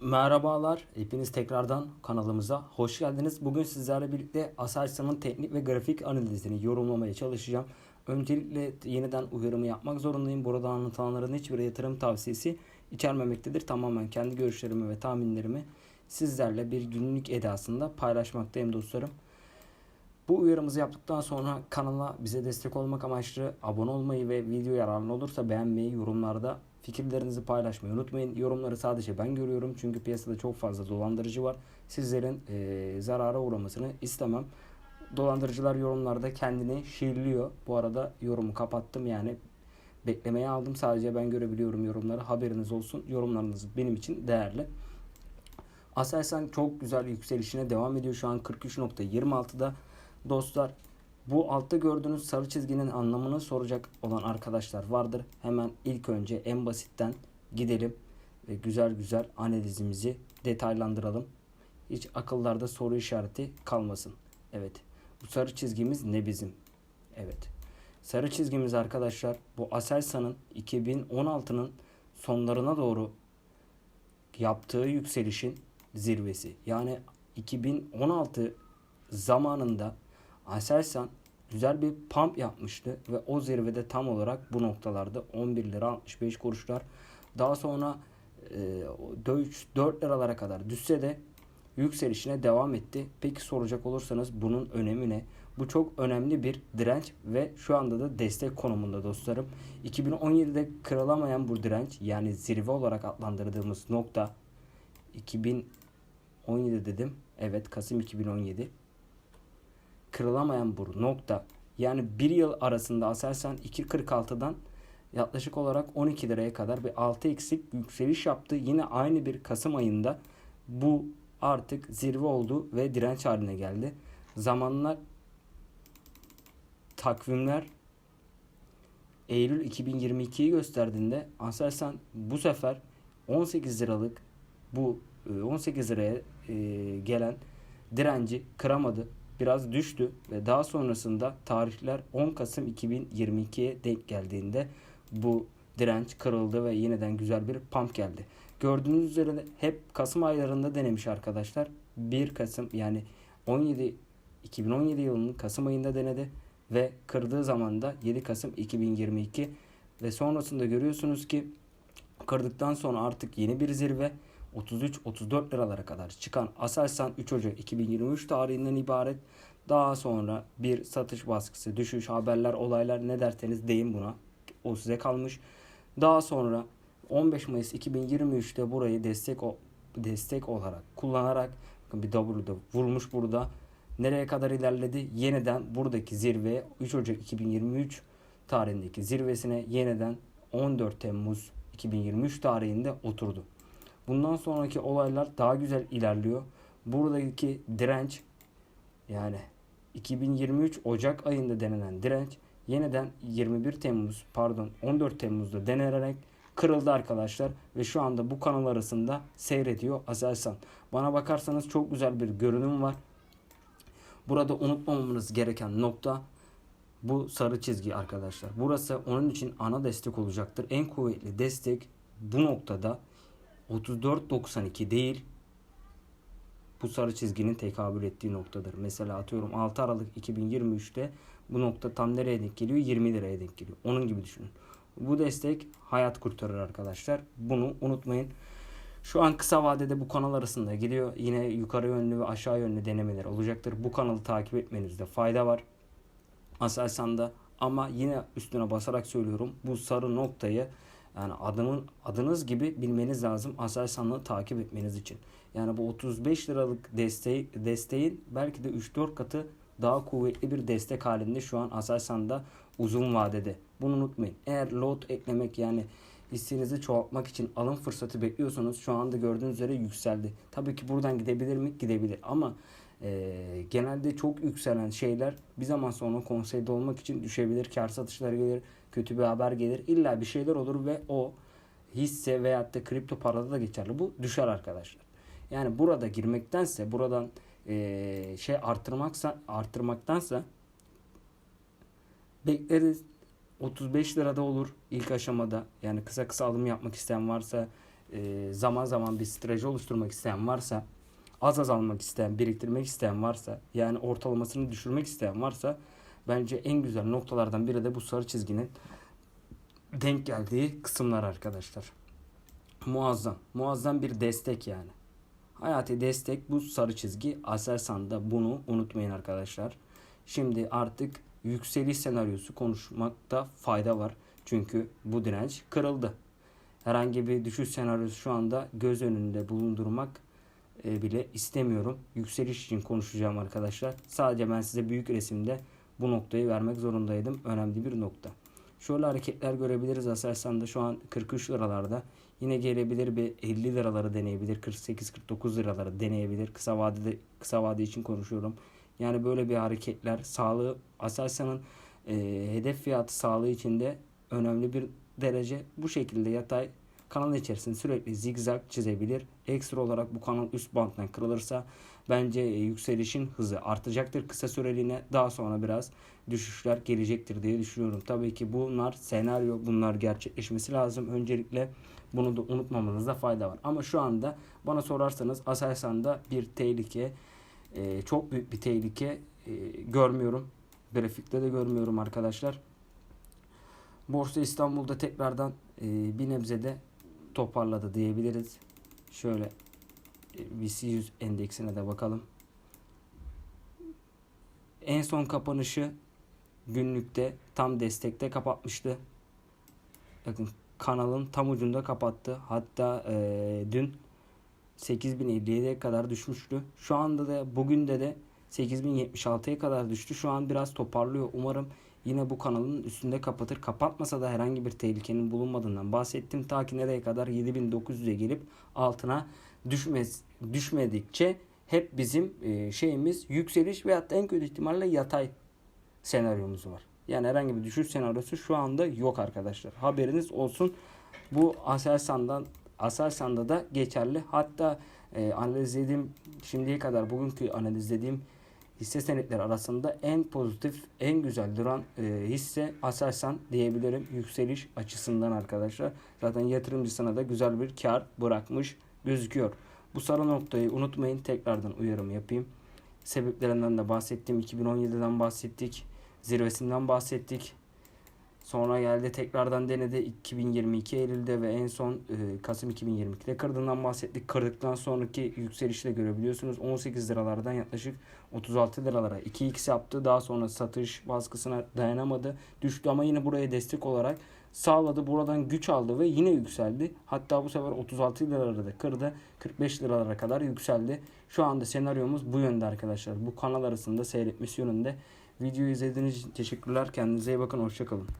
Merhabalar, hepiniz tekrardan kanalımıza hoş geldiniz. Bugün sizlerle birlikte Aselsan'ın teknik ve grafik analizini yorumlamaya çalışacağım. Öncelikle yeniden uyarımı yapmak zorundayım. Burada anlatılanların hiçbir yatırım tavsiyesi içermemektedir. Tamamen kendi görüşlerimi ve tahminlerimi sizlerle bir günlük edasında paylaşmaktayım dostlarım. Bu uyarımızı yaptıktan sonra kanala bize destek olmak amaçlı abone olmayı ve video yararlı olursa beğenmeyi, yorumlarda fikirlerinizi paylaşmayı unutmayın. Yorumları sadece ben görüyorum çünkü piyasada çok fazla dolandırıcı var. Sizlerin eee, zarara uğramasını istemem. Dolandırıcılar yorumlarda kendini şiirliyor. Bu arada yorumu kapattım yani beklemeye aldım. Sadece ben görebiliyorum yorumları. Haberiniz olsun. Yorumlarınız benim için değerli. Aselsan çok güzel yükselişine devam ediyor. Şu an 43.26'da. Dostlar bu altta gördüğünüz sarı çizginin anlamını soracak olan arkadaşlar vardır. Hemen ilk önce en basitten gidelim ve güzel güzel analizimizi detaylandıralım. Hiç akıllarda soru işareti kalmasın. Evet. Bu sarı çizgimiz ne bizim? Evet. Sarı çizgimiz arkadaşlar bu Aselsan'ın 2016'nın sonlarına doğru yaptığı yükselişin zirvesi. Yani 2016 zamanında Aselsan güzel bir pump yapmıştı ve o zirvede tam olarak bu noktalarda 11 lira 65 kuruşlar. Daha sonra e, 4 liralara kadar düşse de yükselişine devam etti. Peki soracak olursanız bunun önemi ne? Bu çok önemli bir direnç ve şu anda da destek konumunda dostlarım. 2017'de kırılamayan bu direnç yani zirve olarak adlandırdığımız nokta 2017 dedim. Evet Kasım 2017 kırılamayan bu nokta yani bir yıl arasında Aselsan 2.46'dan yaklaşık olarak 12 liraya kadar bir 6 eksik yükseliş yaptı. Yine aynı bir Kasım ayında bu artık zirve oldu ve direnç haline geldi. Zamanlar takvimler Eylül 2022'yi gösterdiğinde Aselsan bu sefer 18 liralık bu e, 18 liraya e, gelen direnci kıramadı biraz düştü ve daha sonrasında tarihler 10 Kasım 2022'ye denk geldiğinde bu direnç kırıldı ve yeniden güzel bir pump geldi. Gördüğünüz üzere hep Kasım aylarında denemiş arkadaşlar. 1 Kasım yani 17 2017 yılının Kasım ayında denedi ve kırdığı zaman da 7 Kasım 2022 ve sonrasında görüyorsunuz ki kırdıktan sonra artık yeni bir zirve 33-34 liralara kadar çıkan Aselsan 3 Ocak 2023 tarihinden ibaret. Daha sonra bir satış baskısı, düşüş, haberler, olaylar ne derseniz deyin buna. O size kalmış. Daha sonra 15 Mayıs 2023'te burayı destek destek olarak kullanarak bir W'da vurmuş burada. Nereye kadar ilerledi? Yeniden buradaki zirve 3 Ocak 2023 tarihindeki zirvesine yeniden 14 Temmuz 2023 tarihinde oturdu. Bundan sonraki olaylar daha güzel ilerliyor. Buradaki direnç yani 2023 Ocak ayında denenen direnç yeniden 21 Temmuz pardon 14 Temmuz'da denenerek kırıldı arkadaşlar ve şu anda bu kanal arasında seyrediyor Aselsan. Bana bakarsanız çok güzel bir görünüm var. Burada unutmamamız gereken nokta bu sarı çizgi arkadaşlar. Burası onun için ana destek olacaktır. En kuvvetli destek bu noktada 34.92 değil bu sarı çizginin tekabül ettiği noktadır. Mesela atıyorum 6 Aralık 2023'te bu nokta tam nereye denk geliyor? 20 liraya denk geliyor. Onun gibi düşünün. Bu destek hayat kurtarır arkadaşlar. Bunu unutmayın. Şu an kısa vadede bu kanal arasında gidiyor. Yine yukarı yönlü ve aşağı yönlü denemeler olacaktır. Bu kanalı takip etmenizde fayda var. Aselsan'da ama yine üstüne basarak söylüyorum. Bu sarı noktayı yani adının adınız gibi bilmeniz lazım Aselsan'ı takip etmeniz için. Yani bu 35 liralık desteği, desteğin belki de 3-4 katı daha kuvvetli bir destek halinde şu an Aselsan'da uzun vadede. Bunu unutmayın. Eğer lot eklemek yani hissenizi çoğaltmak için alım fırsatı bekliyorsanız şu anda gördüğünüz üzere yükseldi. Tabii ki buradan gidebilir mi? Gidebilir ama e, genelde çok yükselen şeyler bir zaman sonra konseyde olmak için düşebilir. Kar satışları gelir, kötü bir haber gelir. İlla bir şeyler olur ve o hisse veyahut da kripto parada da geçerli. Bu düşer arkadaşlar. Yani burada girmektense buradan e, şey artırmaksa artırmaktansa bekleriz 35 lirada olur ilk aşamada. Yani kısa kısa alım yapmak isteyen varsa e, zaman zaman bir strateji oluşturmak isteyen varsa az az almak isteyen, biriktirmek isteyen varsa yani ortalamasını düşürmek isteyen varsa bence en güzel noktalardan biri de bu sarı çizginin denk geldiği kısımlar arkadaşlar. Muazzam. Muazzam bir destek yani. Hayati destek bu sarı çizgi. Aselsan'da bunu unutmayın arkadaşlar. Şimdi artık yükseliş senaryosu konuşmakta fayda var. Çünkü bu direnç kırıldı. Herhangi bir düşüş senaryosu şu anda göz önünde bulundurmak e, bile istemiyorum. Yükseliş için konuşacağım arkadaşlar. Sadece ben size büyük resimde bu noktayı vermek zorundaydım. Önemli bir nokta. Şöyle hareketler görebiliriz. Aselsan'da şu an 43 liralarda. Yine gelebilir bir 50 liraları deneyebilir. 48-49 liraları deneyebilir. Kısa vadede kısa vade için konuşuyorum. Yani böyle bir hareketler sağlığı Aselsan'ın e, hedef fiyatı sağlığı içinde önemli bir derece bu şekilde yatay kanal içerisinde sürekli zigzag çizebilir. Ekstra olarak bu kanal üst banttan kırılırsa bence e, yükselişin hızı artacaktır kısa süreliğine. Daha sonra biraz düşüşler gelecektir diye düşünüyorum. Tabii ki bunlar senaryo, bunlar gerçekleşmesi lazım. Öncelikle bunu da unutmamanızda fayda var. Ama şu anda bana sorarsanız Aselsan'da bir tehlike, e, çok büyük bir tehlike e, görmüyorum. Grafikte de görmüyorum arkadaşlar. Borsa İstanbul'da tekrardan e, bir nebze de toparladı diyebiliriz. Şöyle e, VC 100 endeksine de bakalım. En son kapanışı günlükte tam destekte kapatmıştı. Bakın kanalın tam ucunda kapattı. Hatta e, dün 8057'ye kadar düşmüştü. Şu anda da bugün de de 8076'ya kadar düştü. Şu an biraz toparlıyor. Umarım yine bu kanalın üstünde kapatır. Kapatmasa da herhangi bir tehlikenin bulunmadığından bahsettim. Ta ki nereye kadar 7900'e gelip altına düşmez, düşmedikçe hep bizim e, şeyimiz yükseliş ve hatta en kötü ihtimalle yatay senaryomuz var. Yani herhangi bir düşüş senaryosu şu anda yok arkadaşlar. Haberiniz olsun. Bu Aselsan'dan Aselsan'da da geçerli. Hatta e, analizlediğim şimdiye kadar bugünkü analizlediğim hisse senetleri arasında en pozitif, en güzel duran e, hisse Aselsan diyebilirim yükseliş açısından arkadaşlar. Zaten yatırımcısına da güzel bir kar bırakmış gözüküyor. Bu sarı noktayı unutmayın. Tekrardan uyarım yapayım. Sebeplerinden de bahsettim. 2017'den bahsettik. Zirvesinden bahsettik. Sonra geldi tekrardan denedi 2022 Eylül'de ve en son e, Kasım 2022'de kırdığından bahsettik. Kırdıktan sonraki yükselişi de görebiliyorsunuz. 18 liralardan yaklaşık 36 liralara 2x yaptı. Daha sonra satış baskısına dayanamadı. Düştü ama yine buraya destek olarak sağladı. Buradan güç aldı ve yine yükseldi. Hatta bu sefer 36 liraları da kırdı. 45 liralara kadar yükseldi. Şu anda senaryomuz bu yönde arkadaşlar. Bu kanal arasında seyretmesi yönünde. Videoyu izlediğiniz için teşekkürler. Kendinize iyi bakın. Hoşçakalın.